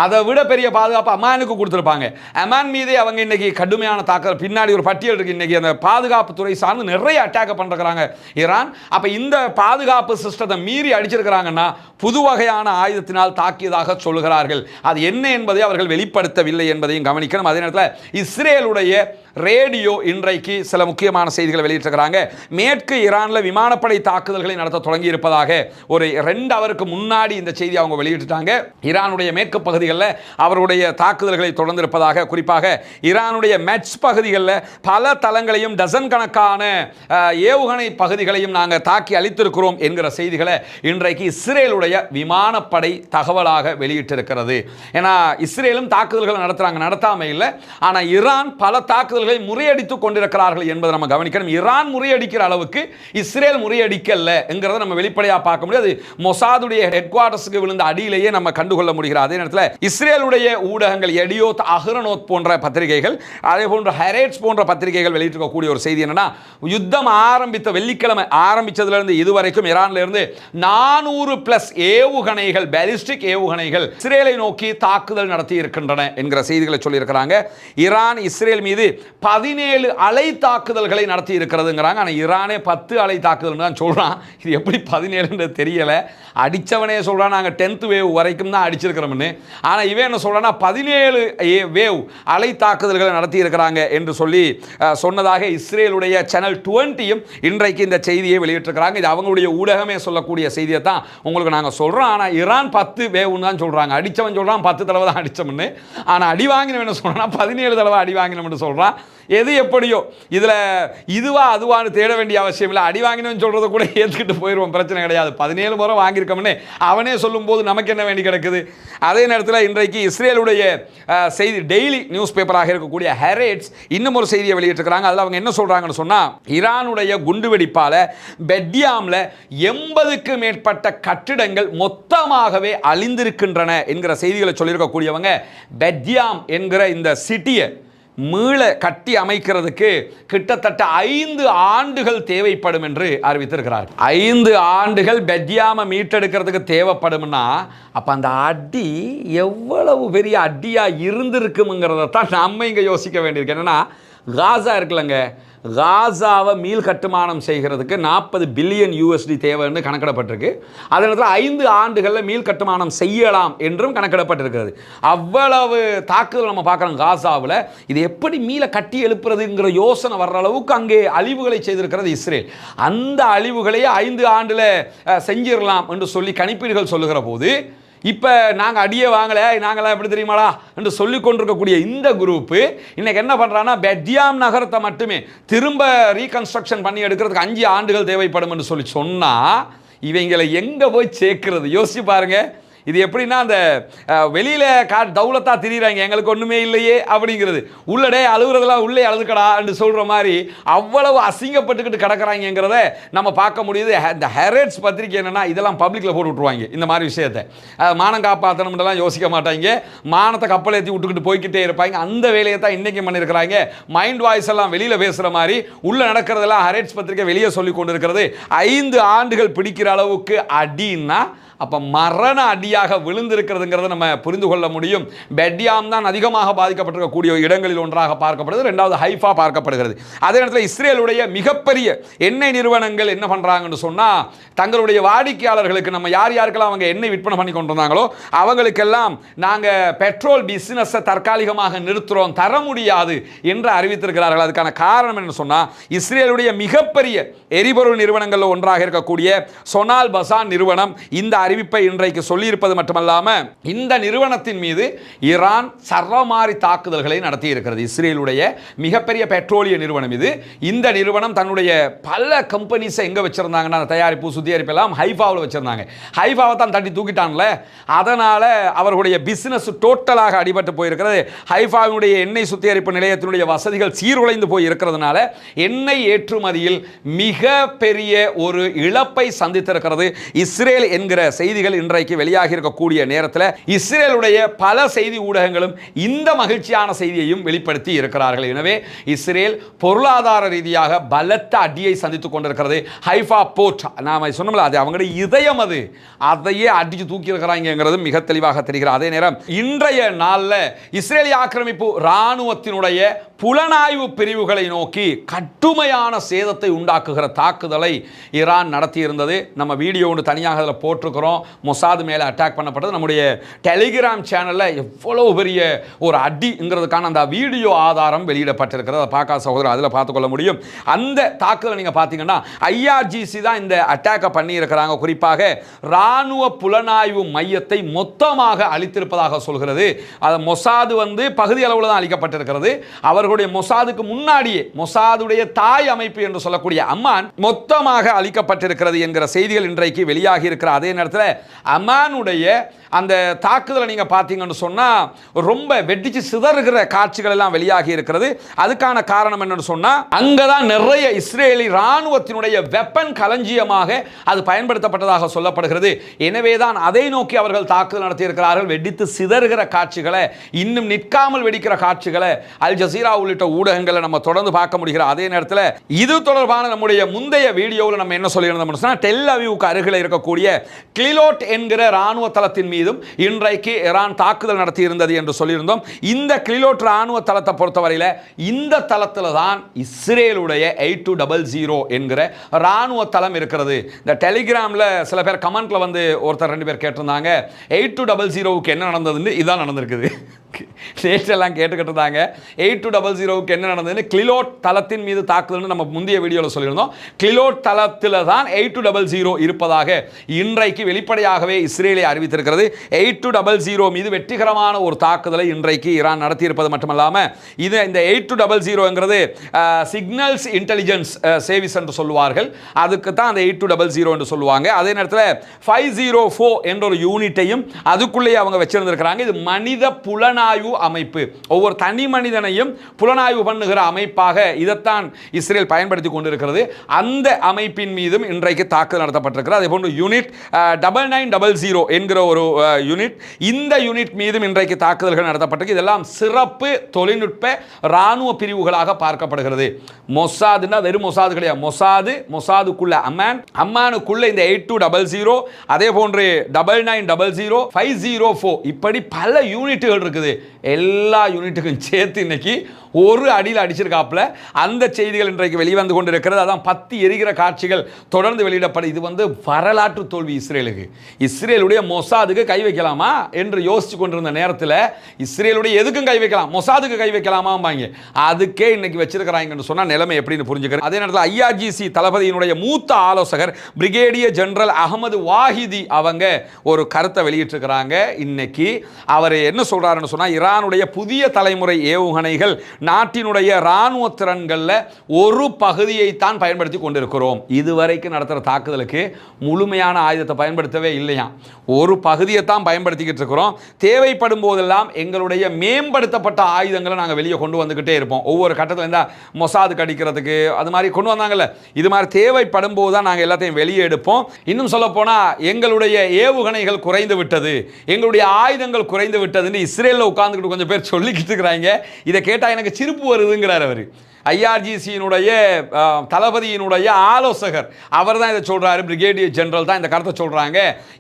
அதை விட பெரிய பாதுகாப்பு அமானுக்கு கொடுத்துருப்பாங்க. அமான் மீதே அவங்க இன்னைக்கு கடுமையான தாக்கல் பின்னாடி ஒரு பட்டியல் இருக்குது இன்னைக்கு அந்த பாதுகாப்பு துறை சார்ந்து நிறைய அட்டாக் பண்ணுறாங்க ஈரான். அப்போ இந்த பாதுகாப்பு சிஸ்டத்தை மீறி அடிச்சிருக்கிறாங்கன்னா புது வகையான ஆயுதத்தினால் தாக்கியதாக சொல்லுகிறார்கள். அது என்ன என்பதை அவர்கள் வெளிப்படுத்தவில்லை என்பதையும் கவனிக்கணும். அதே நேரத்தில் இஸ்ரேலுடைய ரேடியோ இன்றைக்கு சில முக்கியமான செய்திகளை வெளியிட்டிருக்கிறாங்க. மேற்கு ஈரானில் விமானப்படை தாக்குதல்களை நடத்த தொடங்கி இருப்பதாக ஒரு ரெண்டு அவருக்கு முன்னாடி இந்த செய்தி அவங்க வெளியிட்டுட்டாங்க. ஈரானுடைய மேற்கு பகுதிகளில் அவருடைய தாக்குதல்களை தொடர்ந்து இருப்பதாக குறிப்பாக ஈரானுடைய மெட்ஸ் பகுதிகளில் பல தளங்களையும் டசன் கணக்கான ஏவுகணை பகுதிகளையும் நாங்கள் தாக்கி அளித்திருக்கிறோம் என்கிற செய்திகளை இன்றைக்கு இஸ்ரேலுடைய விமானப்படை தகவலாக வெளியிட்டிருக்கிறது. ஏன்னா இஸ்ரேலும் தாக்குதல்களை நடத்துகிறாங்க நடத்தாம இல்லை. ஆனால் ஈரான் பல தாக்குதல் தாக்குதல்களை முறியடித்து கொண்டிருக்கிறார்கள் என்பதை நம்ம கவனிக்கணும். ஈரான் முறியடிக்கிற அளவுக்கு இஸ்ரேல் முறியடிக்கல என்கிறத நம்ம வெளிப்படையாக பார்க்க முடியாது மொசாதுடைய ஹெட் குவார்டர்ஸுக்கு விழுந்த அடியிலேயே நம்ம கண்டுகொள்ள முடிகிறது. அதே நேரத்தில் இஸ்ரேலுடைய ஊடகங்கள் எடியோத் அஹ்ரனோத் போன்ற பத்திரிகைகள் அதே போன்ற ஹெரேட்ஸ் போன்ற பத்திரிகைகள் வெளியிட்டிருக்கக்கூடிய ஒரு செய்தி என்னன்னா யுத்தம் ஆரம்பித்த வெள்ளிக்கிழமை ஆரம்பித்ததுலேருந்து இதுவரைக்கும் ஈரான்ல இருந்து நானூறு பிளஸ் ஏவுகணைகள் பேலிஸ்டிக் ஏவுகணைகள் இஸ்ரேலை நோக்கி தாக்குதல் நடத்தி இருக்கின்றன என்கிற செய்திகளை சொல்லியிருக்கிறாங்க. ஈரான் இஸ்ரேல் மீது பதினேழு அலை தாக்குதல்களை நடத்தி இருக்கிறதுங்கிறாங்க ஆனால் ஈரானே பத்து அலை தாக்குதல்னு தான் சொல்கிறான் இது எப்படி பதினேழுன்றது தெரியலை. அடித்தவனே சொல்கிறான் நாங்கள் டென்த் வேவ் வரைக்கும் தான் அடிச்சிருக்கிறோம்னு. ஆனால் இவன் என்ன சொல்கிறான்னா பதினேழு வேவ் அலை தாக்குதல்களை நடத்தி இருக்கிறாங்க என்று சொல்லி சொன்னதாக இஸ்ரேலுடைய சேனல் டுவெண்ட்டியும் இன்றைக்கு இந்த செய்தியை வெளியிட்டிருக்கிறாங்க. இது அவங்களுடைய ஊடகமே சொல்லக்கூடிய செய்தியை தான் உங்களுக்கு நாங்கள் சொல்கிறோம் ஆனால் ஈரான் பத்து வேவுன்னு தான் சொல்கிறாங்க அடித்தவன் சொல்கிறான் பத்து தடவை தான் அடித்தோம்னு ஆனால் அடி வாங்கினவன் என்ன சொல்கிறான் பதினேழு தடவை அடி வாங்கினோம்னு சொல்கிறான் எது எப்படியோ. இதில் இதுவா அதுவான்னு தேட வேண்டிய அவசியம் இல்லை. அடி வாங்கினோன்னு சொல்கிறத கூட ஏற்றுக்கிட்டு போயிடுவோம் பிரச்சனை கிடையாது. பதினேழு முறை வாங்கியிருக்கோம்னு அவனே சொல்லும்போது நமக்கு என்ன வேண்டி கிடக்குது? அதே நேரத்தில் இன்றைக்கு இஸ்ரேலுடைய செய்தி டெய்லி நியூஸ் பேப்பராக இருக்கக்கூடிய ஹெரேட்ஸ் இன்னும் ஒரு செய்தியை வெளியிட்டிருக்கிறாங்க. அதில் அவங்க என்ன சொல்கிறாங்கன்னு சொன்னால் ஈரானுடைய குண்டுவெடிப்பால் பெட்யாமில் எண்பதுக்கு மேற்பட்ட கட்டிடங்கள் மொத்தமாகவே அழிந்திருக்கின்றன என்கிற செய்திகளை சொல்லியிருக்கக்கூடியவங்க பெட்யாம் என்கிற இந்த சிட்டியை மீள கட்டி அமைக்கிறதுக்கு கிட்டத்தட்ட ஐந்து ஆண்டுகள் தேவைப்படும் என்று அறிவித்திருக்கிறார். ஐந்து ஆண்டுகள் பெட்யாம மீட்டெடுக்கிறதுக்கு தேவைப்படும்னா அப்போ அந்த அடி எவ்வளவு பெரிய அடியாக இருந்திருக்குங்கிறத தான் நம்ம இங்கே யோசிக்க வேண்டியிருக்கு. என்னன்னா காசா இருக்குல்லங்க. காசாவை மீள் கட்டுமானம் செய்கிறதுக்கு நாற்பது பில்லியன் யூஎஸ்டி தேவைன்னு கணக்கிடப்பட்டிருக்கு. அதே நேரத்தில் ஐந்து ஆண்டுகளில் மீள் கட்டுமானம் செய்யலாம் என்றும் கணக்கிடப்பட்டிருக்கிறது. அவ்வளவு தாக்குதல் நம்ம பார்க்குறோம் காசாவில். இது எப்படி மீள கட்டி எழுப்புறதுங்கிற யோசனை வர்ற அளவுக்கு அங்கே அழிவுகளை செய்திருக்கிறது இஸ்ரேல். அந்த அழிவுகளையே ஐந்து ஆண்டில் செஞ்சிடலாம் என்று சொல்லி கணிப்பீடுகள் சொல்லுகிற போது இப்போ நாங்கள் அடியே வாங்கலை நாங்களாம் எப்படி தெரியுமாடா என்று சொல்லி கொண்டிருக்கக்கூடிய இந்த குரூப்பு இன்றைக்கி என்ன பண்ணுறான்னா பெட்யாம் நகரத்தை மட்டுமே திரும்ப ரீகன்ஸ்ட்ரக்ஷன் பண்ணி எடுக்கிறதுக்கு அஞ்சு ஆண்டுகள் தேவைப்படும் என்று சொல்லி சொன்னால் இவங்களை எங்கே போய் சேர்க்கிறது? யோசிச்சு பாருங்கள் இது எப்படின்னா அந்த வெளியில் கா தௌலத்தாக திரியிறாங்க எங்களுக்கு ஒன்றுமே இல்லையே அப்படிங்கிறது. உள்ளடே அழுகுறதெல்லாம் உள்ளே அழுதுக்கடான்னு சொல்கிற மாதிரி அவ்வளவு அசிங்கப்பட்டுக்கிட்டு கிடக்கிறாங்கிறத நம்ம பார்க்க முடியுது. இந்த ஹெரேட்ஸ் பத்திரிக்கை என்னென்னா இதெல்லாம் பப்ளிக்கில் போட்டு விட்டுருவாங்க இந்த மாதிரி விஷயத்தை. மானம் காப்பாற்றணும்லாம் யோசிக்க மாட்டாங்க. மானத்தை கப்பல் ஏற்றி விட்டுக்கிட்டு போய்க்கிட்டே இருப்பாங்க. அந்த வேலையை தான் இன்றைக்கும் பண்ணியிருக்கிறாங்க. மைண்ட் வாய்ஸ் எல்லாம் வெளியில் பேசுகிற மாதிரி உள்ளே நடக்கிறதெல்லாம் ஹெரேட்ஸ் பத்திரிக்கை வெளியே சொல்லி கொண்டு இருக்கிறது ஐந்து ஆண்டுகள் பிடிக்கிற அளவுக்கு அடின்னா அப்போ மரண அடியாக விழுந்திருக்கிறதுங்கிறத நம்ம புரிந்து கொள்ள முடியும். பெட்யாம் தான் அதிகமாக பாதிக்கப்பட்டிருக்கக்கூடிய இடங்களில் ஒன்றாக பார்க்கப்படுது. ரெண்டாவது ஹைஃபா பார்க்கப்படுகிறது. அதே நேரத்தில் இஸ்ரேலுடைய மிகப்பெரிய எண்ணெய் நிறுவனங்கள் என்ன பண்ணுறாங்கன்னு சொன்னால் தங்களுடைய வாடிக்கையாளர்களுக்கு நம்ம யார் யாருக்கெல்லாம் அவங்க எண்ணெய் விற்பனை பண்ணி கொண்டு வந்தாங்களோ அவங்களுக்கெல்லாம் நாங்கள் பெட்ரோல் பிஸ்னஸை தற்காலிகமாக நிறுத்துகிறோம் தர முடியாது என்று அறிவித்திருக்கிறார்கள். அதுக்கான காரணம் என்ன சொன்னால் இஸ்ரேலுடைய மிகப்பெரிய எரிபொருள் நிறுவனங்களில் ஒன்றாக இருக்கக்கூடிய சொனால் பசான் நிறுவனம் இந்த அறிவிப்பை இன்றைக்கு சொல்லியிருப்பது மட்டுமல்லாமல் இந்த நிறுவனத்தின் மீது ஈரான் சர்வமாரி தாக்குதல்களை நடத்தி இருக்கிறது இஸ்ரேலுடைய மிகப்பெரிய பெட்ரோலிய நிறுவனம் இது. இந்த நிறுவனம் தன்னுடைய பல கம்பெனிஸை எங்கே வச்சுருந்தாங்கன்னா அந்த தயாரிப்பு சுத்திகரிப்பு எல்லாம் ஹைஃபாவில் வச்சுருந்தாங்க. ஹைஃபாவை தான் தட்டி தூக்கிட்டான்ல. அதனால் அவர்களுடைய பிஸ்னஸ் டோட்டலாக அடிபட்டு போயிருக்கிறது. ஹைஃபாவினுடைய எண்ணெய் சுத்திகரிப்பு நிலையத்தினுடைய வசதிகள் சீர்குலைந்து போய் இருக்கிறதுனால எண்ணெய் ஏற்றுமதியில் மிக பெரிய ஒரு இழப்பை சந்தித்திருக்கிறது இஸ்ரேல் என்கிற செய்திகள் இன்றைக்கு வெளியாகி இருக்கக்கூடிய நேரத்தில் இஸ்ரேலுடைய பல செய்தி ஊடகங்களும் இந்த மகிழ்ச்சியான செய்தியையும் வெளிப்படுத்தி இருக்கிறார்கள். எனவே இஸ்ரேல் பொருளாதார ரீதியாக பலத்த அடியை சந்தித்துக் கொண்டிருக்கிறது. ஹைஃபா போர்ட் நாம சொன்னோம்ல அது அவங்களுடைய இதயம் அது. அதையே அடிச்சு தூக்கி இருக்கிறாங்கிறது மிக தெளிவாக தெரிகிறது. அதே நேரம் இன்றைய நாளில் இஸ்ரேலிய ஆக்கிரமிப்பு இராணுவத்தினுடைய புலனாய்வு பிரிவுகளை நோக்கி கட்டுமையான சேதத்தை உண்டாக்குகிற தாக்குதலை ஈரான் நடத்தியிருந்தது. நம்ம வீடியோ ஒன்று தனியாக அதில் போட்டிருக்கிறோம். மொசாது மேலே அட்டாக் பண்ணப்பட்டது. நம்முடைய டெலிகிராம் சேனலில் எவ்வளோ பெரிய ஒரு அடிங்கிறதுக்கான அந்த வீடியோ ஆதாரம் வெளியிடப்பட்டிருக்கிறது. அதை பார்க்காத சகோதரர் அதில் பார்த்துக்கொள்ள முடியும். அந்த தாக்குதலை நீங்கள் பார்த்தீங்கன்னா ஐஆர்ஜிசி தான் இந்த அட்டாக்கை பண்ணியிருக்கிறாங்க. குறிப்பாக இராணுவ புலனாய்வு மையத்தை மொத்தமாக அழித்திருப்பதாக சொல்கிறது. அதை மொசாது வந்து பகுதி அளவில் தான் அளிக்கப்பட்டிருக்கிறது அவர்களுடைய மொசாதுக்கு முன்னாடியே மொசாதுடைய தாய் அமைப்பு என்று சொல்லக்கூடிய அம்மான் மொத்தமாக அளிக்கப்பட்டிருக்கிறது என்கிற செய்திகள் இன்றைக்கு வெளியாகி இருக்கிற அதே நேரத்தில் அம்மானுடைய அந்த தாக்குதலை நீங்கள் பார்த்தீங்கன்னு சொன்னால் ரொம்ப வெடிச்சு சிதறுகிற காட்சிகள் எல்லாம் வெளியாகி இருக்கிறது. அதுக்கான காரணம் என்னன்னு அங்கே தான் நிறைய இஸ்ரேலி ராணுவத்தினுடைய வெப்பன் களஞ்சியமாக அது பயன்படுத்தப்பட்டதாக சொல்லப்படுகிறது. எனவே தான் அதை நோக்கி அவர்கள் தாக்குதல் நடத்தியிருக்கிறார்கள். வெடித்து சிதறுகிற காட்சிகளை இன்னும் நிற்காமல் வெடிக்கிற காட்சிகளை அல் ஜசீரா உள்ளிட்ட ஊடகங்களை நம்ம தொடர்ந்து பார்க்க முடிகிற அதே நேரத்தில் இது தொடர்பான நம்முடைய முந்தைய வீடியோவில் நம்ம என்ன சொல்லியிருந்தோம்னு சொன்னால் டெல் அவிவுக்கு அருகில் இருக்கக்கூடிய கிளிலோட் என்கிற ராணுவ தளத்தின் மீதும் இன்றைக்கு ஈரான் தாக்குதல் நடத்தி இருந்தது என்று சொல்லியிருந்தோம். இந்த கிளிலோட் ராணுவ தளத்தை பொறுத்தவரையில் இந்த தளத்தில் தான் இஸ்ரேலுடைய எயிட் டூ டபுள் ஜீரோ என்கிற ராணுவ தளம் இருக்கிறது. இந்த டெலிகிராமில் சில பேர் கமெண்ட்ல வந்து ஒருத்தர் ரெண்டு பேர் கேட்டிருந்தாங்க. எயிட் டூ டபுள் ஜீரோவுக்கு என்ன நடந்ததுன்னு இதான் நடந்திருக்குது. நேற்றெல்லாம் கேட்டுக்கிட்டு இருந்தாங்க. எயிட் டூ டபுள் ஜீரோவுக்கு என்ன நடந்ததுன்னு கிளிலோட் தளத்தின் மீது தாக்குதல்னு நம்ம முந்தைய வீடியோவில் சொல்லியிருந்தோம். கிளிலோட் தளத்தில் தான் எயிட் டூ டபுள் ஜீரோ இருப்பதாக இன்றைக்கு வெளிப்படையாகவே இஸ்ரேலை அறிவித்திருக்கிறது. எயிட் டு டபுள் ஜீரோ மீது வெற்றிகரமான ஒரு தாக்குதலை இன்றைக்கு ஈரான் நடத்தியிருப்பது மட்டுமல்லாமல் இது இந்த எயிட் டு டபுள் ஜீரோங்கிறது சிக்னல்ஸ் இன்டெலிஜென்ஸ் சேவிஸ் என்று சொல்லுவார்கள். அதுக்கு தான் அந்த எயிட் டு டபுள் ஜீரோ என்று சொல்லுவாங்க. அதே நேரத்தில் ஃபைவ் ஜீரோ ஃபோர் என்ற ஒரு யூனிட்டையும் அதுக்குள்ளேயே அவங்க வச்சிருந்திருக்கிறாங்க. இது மனித புலனாய்வு அமைப்பு. ஒவ்வொரு தனி மனிதனையும் புலனாய்வு பண்ணுகிற அமைப்பாக இதைத்தான் இஸ்ரேல் பயன்படுத்தி கொண்டிருக்கிறது. அந்த அமைப்பின் மீதும் இன்றைக்கு தாக்குதல் நடத்தப்பட்டிருக்கிறது. அதே போன்று unit double nine double zero என்கிற ஒரு யூனிட் இந்த யூனிட் மீதும் இன்றைக்கு தாக்குதல்கள் நடத்தப்பட்டிருக்கு. இதெல்லாம் சிறப்பு தொழில்நுட்ப இராணுவ பிரிவுகளாக பார்க்கப்படுகிறது. மொசாதுன்னா வெறும் மொசாது கிடையாது. மொசாது மொசாதுக்குள்ள அம்மான் அம்மானுக்குள்ள இந்த எயிட் டூ டபுள் ஜீரோ அதே போன்று double nine double zero five zero four இப்படி பல யூனிட்டுகள் இருக்குது. எல்லா யூனிட்டுக்கும் சேர்த்து இன்னைக்கு ஒரு அடியில் அடிச்சிருக்காப்புல. அந்த செய்திகள் இன்றைக்கு வெளிவந்து கொண்டிருக்கிறது. அதான் பத்தி எரிகிற காட்சிகள் தொடர்ந்து வெளியிடப்படும் இது வந்து வரலாற்று தோல்வி இஸ்ரேலுக்கு. இஸ்ரேலுடைய மொசாதுக்கு கை வைக்கலாமா என்று யோசிச்சு கொண்டிருந்த நேரத்தில் இஸ்ரேலுடைய எதுக்கும் கை வைக்கலாம் மொசாதுக்கு கை வைக்கலாமாம்பாங்க. அதுக்கே இன்னைக்கு வச்சிருக்கிறாங்கன்னு சொன்னால் நிலைமை எப்படின்னு புரிஞ்சுக்கிறேன். அதே நேரத்தில் ஐஆர்ஜிசி தளபதியினுடைய மூத்த ஆலோசகர் பிரிகேடியர் ஜெனரல் அகமது வாஹிதி அவங்க ஒரு கருத்தை வெளியிட்டிருக்கிறாங்க. இன்னைக்கு அவர் என்ன சொல்கிறாருன்னு சொன்னால் ஈரானுடைய புதிய தலைமுறை ஏவுகணைகள் நாட்டினுடைய இராணுவ திறன்களில் ஒரு பகுதியை தான் பயன்படுத்தி கொண்டிருக்கிறோம். இதுவரைக்கும் நடத்துகிற தாக்குதலுக்கு முழுமையான ஆயுதத்தை பயன்படுத்தவே இல்லையா? ஒரு பகுதியை தான் பயன்படுத்திக்கிட்டு இருக்கிறோம். தேவைப்படும் போதெல்லாம் எங்களுடைய மேம்படுத்தப்பட்ட ஆயுதங்களை நாங்கள் வெளியே கொண்டு வந்துக்கிட்டே இருப்போம். ஒவ்வொரு கட்டத்தில் இருந்தால் மொசாது கடிக்கிறதுக்கு அது மாதிரி கொண்டு வந்தாங்கல்ல. இது மாதிரி தேவைப்படும் போது தான் நாங்கள் எல்லாத்தையும் வெளியே எடுப்போம். இன்னும் சொல்ல போனால் எங்களுடைய ஏவுகணைகள் குறைந்து விட்டது. எங்களுடைய ஆயுதங்கள் குறைந்து விட்டதுன்னு இஸ்ரேலில் உட்காந்துக்கிட்டு கொஞ்சம் பேர் சொல்லிக்கிட்டு இருக்கிறாங்க. இதை கேட்டால் எனக்கு சிரிப்பு வருதுங்கிறார் அவர். ஐஆர்ஜிசியினுடைய தளபதியினுடைய ஆலோசகர். அவர் தான் இதை சொல்கிறாரு பிரிகேடியர் ஜெனரல் தான் இந்த கருத்தை சொல்கிறாங்க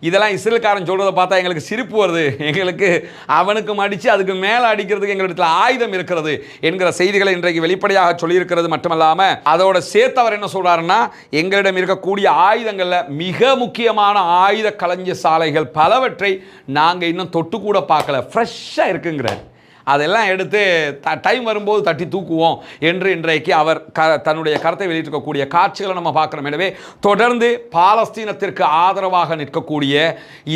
இதெல்லாம் இஸ்ரேல்காரன் சொல்கிறத பார்த்தா எங்களுக்கு சிரிப்பு வருது. எங்களுக்கு அவனுக்கு மடித்து அதுக்கு மேலே அடிக்கிறதுக்கு எங்களிடத்தில் ஆயுதம் இருக்கிறது என்கிற செய்திகளை இன்றைக்கு வெளிப்படையாக சொல்லியிருக்கிறது மட்டுமல்லாமல் அதோட சேர்த்து அவர் என்ன சொல்கிறாருன்னா எங்களிடம் இருக்கக்கூடிய ஆயுதங்களில் மிக முக்கியமான ஆயுத கலைஞ சாலைகள் பலவற்றை நாங்கள் இன்னும் தொட்டு கூட பார்க்கல ஃப்ரெஷ்ஷாக இருக்குங்கிறார். அதெல்லாம் எடுத்து த டைம் வரும்போது தட்டி தூக்குவோம் என்று இன்றைக்கு அவர் க தன்னுடைய கருத்தை வெளியிட்டிருக்கக்கூடிய காட்சிகளை நம்ம பார்க்குறோம். எனவே தொடர்ந்து பாலஸ்தீனத்திற்கு ஆதரவாக நிற்கக்கூடிய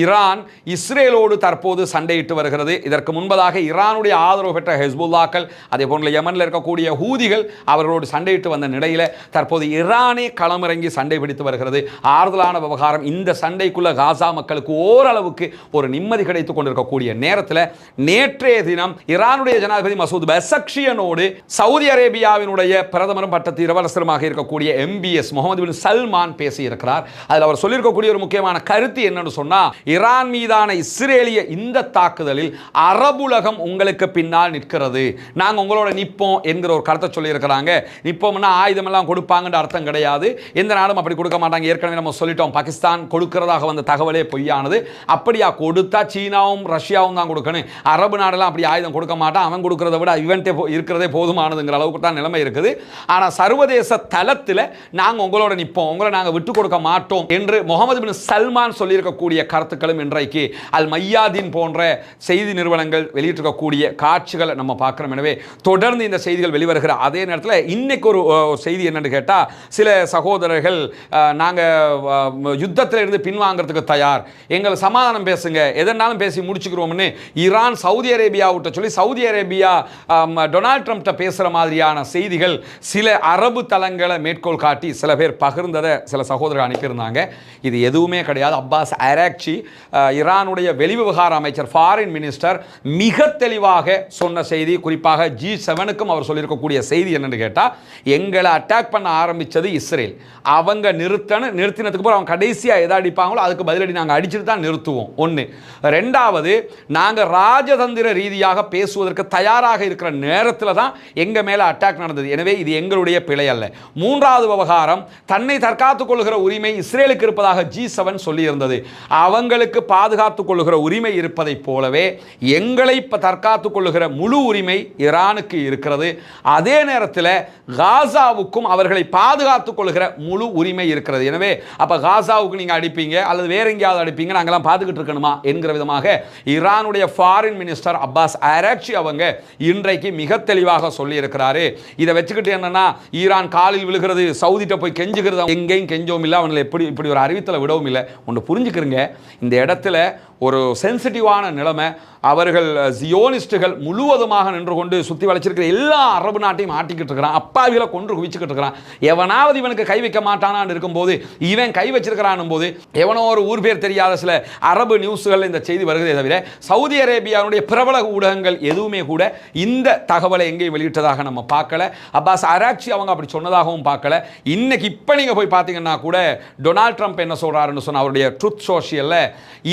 ஈரான் இஸ்ரேலோடு தற்போது சண்டையிட்டு வருகிறது. இதற்கு முன்பதாக ஈரானுடைய ஆதரவு பெற்ற ஹெஸ்புல்லாக்கள் அதே போன்ற யமனில் இருக்கக்கூடிய ஹூதிகள் அவர்களோடு சண்டையிட்டு வந்த நிலையில் தற்போது ஈரானே களமிறங்கி சண்டை பிடித்து வருகிறது. ஆறுதலான விவகாரம் இந்த சண்டைக்குள்ள காசா மக்களுக்கு ஓரளவுக்கு ஒரு நிம்மதி கிடைத்துக் கொண்டிருக்கக்கூடிய நேரத்தில் நேற்றைய தினம் ஈரானுடைய ஜனாதிபதி மசூத் பெசக்ஷியனோடு சவுதி அரேபியாவினுடைய பிரதமரும் பட்டத்து இளவரசருமாக இருக்கக்கூடிய எம்பிஎஸ் முகமது பின் சல்மான் பேசியிருக்கிறார். அதில் அவர் சொல்லியிருக்கக்கூடிய ஒரு முக்கியமான கருத்து என்னன்னு சொன்னா ஈரான் மீதான இஸ்ரேலிய இந்த தாக்குதலில் அரபுலகம் உங்களுக்கு பின்னால் நிற்கிறது. நாங்கள் உங்களோட நிற்போம் என்கிற ஒரு கருத்தை சொல்லியிருக்கிறாங்க. நிற்போம்னா ஆயுதம் எல்லாம் கொடுப்பாங்கன்ற அர்த்தம் கிடையாது. எந்த நாடும் அப்படி கொடுக்க மாட்டாங்க. ஏற்கனவே நம்ம சொல்லிட்டோம். பாகிஸ்தான் கொடுக்கிறதாக வந்த தகவலே பொய்யானது. அப்படியா கொடுத்தா சீனாவும் ரஷ்யாவும் தான் கொடுக்கணும். அரபு நாடெல்லாம் அப்படி ஆயுதம் கொடுக்க கொடுக்க மாட்டான் அவன் கொடுக்கறத விட இவன்ட்டே போ- இருக்கிறதே போதுமானதுங்கிற அளவுக்கு தான் நிலைமை இருக்குது. ஆனால் சர்வதேச தளத்தில் நாங்கள் உங்களோட நிற்போம் உங்களை நாங்கள் விட்டு கொடுக்க மாட்டோம் என்று முகமது பின் சல்மான் சொல்லியிருக்கக்கூடிய கருத்துக்களும் இன்றைக்கு அல் மையாதீன் போன்ற செய்தி நிறுவனங்கள் வெளியிட்டிருக்கக்கூடிய காட்சிகளை நம்ம பார்க்குறோம். எனவே தொடர்ந்து இந்த செய்திகள் வெளிவருகிற அதே நேரத்தில் இன்னைக்கு ஒரு செய்தி என்னன்னு கேட்டால் சில சகோதரர்கள் நாங்கள் யுத்தத்தில் இருந்து பின்வாங்கிறதுக்கு தயார். எங்களை சமாதானம் பேசுங்க எதனாலும் பேசி முடிச்சுக்கிறோம்னு ஈரான் சவுதி அரேபியாவிட்ட சொல்லி சவுதி அரேபியா டொனால்ட் ட்ரம்ப்ட பேசுகிற மாதிரியான செய்திகள் சில அரபு தளங்களை மேற்கோள் காட்டி சில பேர் பகிர்ந்ததை சில சகோதரர்கள் அனுப்பியிருந்தாங்க. இது எதுவுமே கிடையாது. அப்பாஸ் அராக்சி இரானுடைய ஈரானுடைய வெளிவிவகார அமைச்சர் ஃபாரின் மினிஸ்டர் மிக தெளிவாக சொன்ன செய்தி குறிப்பாக ஜி செவனுக்கும் அவர் சொல்லியிருக்கக்கூடிய செய்தி என்னென்னு கேட்டால் எங்களை அட்டாக் பண்ண ஆரம்பித்தது இஸ்ரேல். அவங்க நிறுத்தன நிறுத்தினதுக்கு அப்புறம் அவங்க கடைசியாக எதை அடிப்பாங்களோ அதுக்கு பதிலடி நாங்கள் அடிச்சுட்டு தான் நிறுத்துவோம். ஒன்று ரெண்டாவது நாங்கள் ராஜதந்திர ரீதியாக பேசுவதற்கு தயாராக இருக்கிற நேரத்தில் தான் எங்கள் மேலே அட்டாக் நடந்தது. எனவே இது எங்களுடைய பிழை அல்ல. மூன்றாவது விவகாரம் தன்னை தற்காத்துக் கொள்கிற உரிமை இஸ்ரேலுக்கு இருப்பதாக ஜி செவன் சொல்லியிருந்தது. அவங்களுக்கு பாதுகாத்துக் கொள்கிற உரிமை இருப்பதைப் போலவே எங்களை இப்போ தற்காத்துக் கொள்கிற முழு உரிமை ஈரானுக்கு இருக்கிறது. அதே நேரத்தில் காசாவுக்கும் அவர்களை பாதுகாத்துக் கொள்கிற முழு உரிமை இருக்கிறது. எனவே அப்போ காசாவுக்கு நீங்கள் அடிப்பீங்க அல்லது வேற எங்கேயாவது அடிப்பீங்க நாங்கள்லாம் பார்த்துக்கிட்டு இருக்கணுமா? என்கிற விதமாக ஈரானுடைய ஃபாரின் மினிஸ்டர் அப்பாஸ் ஆராக்சி அவங்க இன்றைக்கு மிக தெளிவாக சொல்லியிருக்கிறாரு. இதை வச்சுக்கிட்டு என்னன்னா ஈரான் காலில் விழுகிறது சவுதிட்ட போய் கெஞ்சுகிறது எங்கேயும் கெஞ்சவும் இல்லை. அவங்களை எப்படி இப்படி ஒரு அறிவித்தலை விடவும் இல்லை. ஒன்று புரிஞ்சுக்கிறங்க. இந்த இடத்துல ஒரு சென்சிட்டிவான நிலைமை. அவர்கள் ஜியோனிஸ்டுகள் முழுவதுமாக நின்று கொண்டு சுற்றி வளைச்சிருக்கிற எல்லா அரபு நாட்டையும் ஆட்டிக்கிட்டு இருக்கிறான். அப்பாவிகளை கொன்று குவிச்சுக்கிட்டு இருக்கிறான். எவனாவது இவனுக்கு கை வைக்க மாட்டானான்னு இருக்கும்போது இவன் கை வச்சிருக்கிறான் போது எவனோ ஒரு ஊர் பேர் தெரியாத சில அரபு நியூஸ்கள் இந்த செய்தி வருகிறதே தவிர சவுதி அரேபியாவுடைய பிரபல ஊடகங்கள் எதுவுமே கூட இந்த தகவலை எங்கேயும் வெளியிட்டதாக நம்ம பார்க்கல. அப்பாஸ் அராக்சி அவங்க அப்படி சொன்னதாகவும் பார்க்கல. இன்னைக்கு இப்போ நீங்கள் போய் பார்த்தீங்கன்னா கூட டொனால்ட் ட்ரம்ப் என்ன சொல்கிறாருன்னு சொன்ன அவருடைய ட்ரூத் சோஷியலில்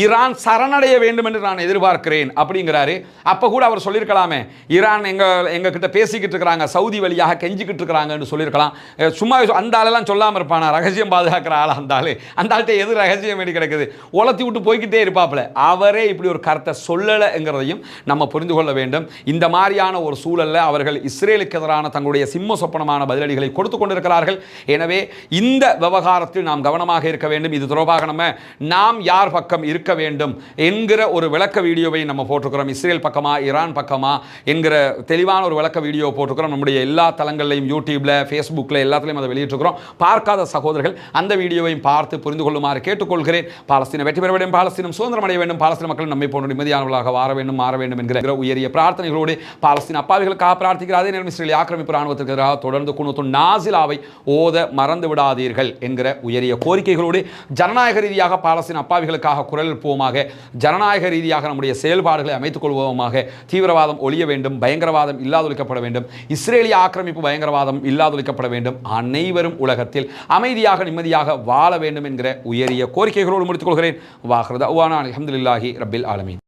ஈரான் சரணடைய வேண்டும் என்று நான் எதிர்பார்க்கிறேன் அப்படிங்கிறாரு. அப்போ கூட அவர் சொல்லியிருக்கலாமே ஈரான் எங்கள் எங்க கிட்ட பேசிக்கிட்டு இருக்கிறாங்க சவுதி வழியாக கெஞ்சிக்கிட்டு இருக்கிறாங்கன்னு சொல்லியிருக்கலாம். சும்மா அந்த ஆளெல்லாம் சொல்லாமல் இருப்பானா? ரகசியம் பாதுகாக்கிற ஆளா அந்த ஆளு? அந்த ஆள்கிட்ட எது ரகசியம் வேண்டி கிடக்குது? உலத்தி விட்டு போய்க்கிட்டே இருப்பாப்புல. அவரே இப்படி ஒரு கருத்தை சொல்லலைங்கிறதையும் நம்ம புரிந்து கொள்ள வேண்டும். இந்த மாதிரியான ஒரு சூழல்ல அவர்கள் இஸ்ரேலுக்கு எதிரான தங்களுடைய சிம்ம சொப்பனமான பதிலடிகளை கொடுத்து கொண்டிருக்கிறார்கள். எனவே இந்த விவகாரத்தில் நாம் கவனமாக இருக்க வேண்டும். இது தொடர்பாக நம்ம நாம் யார் பக்கம் இருக்க வேண்டும்? என்கிற ஒரு விளக்க வீடியோவை நம்ம போட்டிருக்கிறோம். இஸ்ரேல் பக்கமா ஈரான் பக்கமா என்கிற தெளிவான ஒரு விளக்க வீடியோ போட்டிருக்கிறோம். நம்முடைய எல்லா தளங்கள்லையும் யூடியூப்ல ஃபேஸ்புக்கில் எல்லாத்துலையும் அதை வெளியிட்டிருக்கிறோம். பார்க்காத சகோதரர்கள் அந்த வீடியோவையும் பார்த்து புரிந்து கொள்ளுமாறு கேட்டுக்கொள்கிறேன். பாலஸ்தீன வெற்றி பெற வேண்டும் பாலஸ்தீனம் சுதந்திரம் அடைய வேண்டும் பாலஸ்தீன மக்கள் நம்மை போன்ற நிம்மதியானவர்களாக வாழ வேண்டும் மாற வேண்டும் என்கிற உயரிய பிரார்த்தனைகளோடு பாலஸ்தீன அப்பாவிகளுக்காக பிரார்த்திக்கிற அதே நேரம் இஸ்ரேல் ஆக்கிரமிப்பு ராணுவத்திற்கு எதிராக தொடர்ந்து குணத்து நாசிலாவை ஓத மறந்து விடாதீர்கள் என்கிற உயரிய கோரிக்கைகளோடு ஜனநாயக ரீதியாக பாலஸ்தீன அப்பாவிகளுக்காக குரல் எழுப்புவோமாக ஜனநாயக ரீதியாக நம்முடைய செயல்பாடுகளை அமைத்துக் கொள்வோமாக. தீவிரவாதம் ஒழிய வேண்டும் பயங்கரவாதம் இல்லாதொழிக்கப்பட வேண்டும் இஸ்ரேலிய ஆக்கிரமிப்பு பயங்கரவாதம் இல்லாதொழிக்கப்பட வேண்டும். அனைவரும் உலகத்தில் அமைதியாக நிம்மதியாக வாழ வேண்டும் என்கிற உயரிய கோரிக்கைகளோடு முடித்துக் கொள்கிறேன். வாஹ்ரத அல்ஹம்துலில்லாஹி ரபில் ஆலமீன்.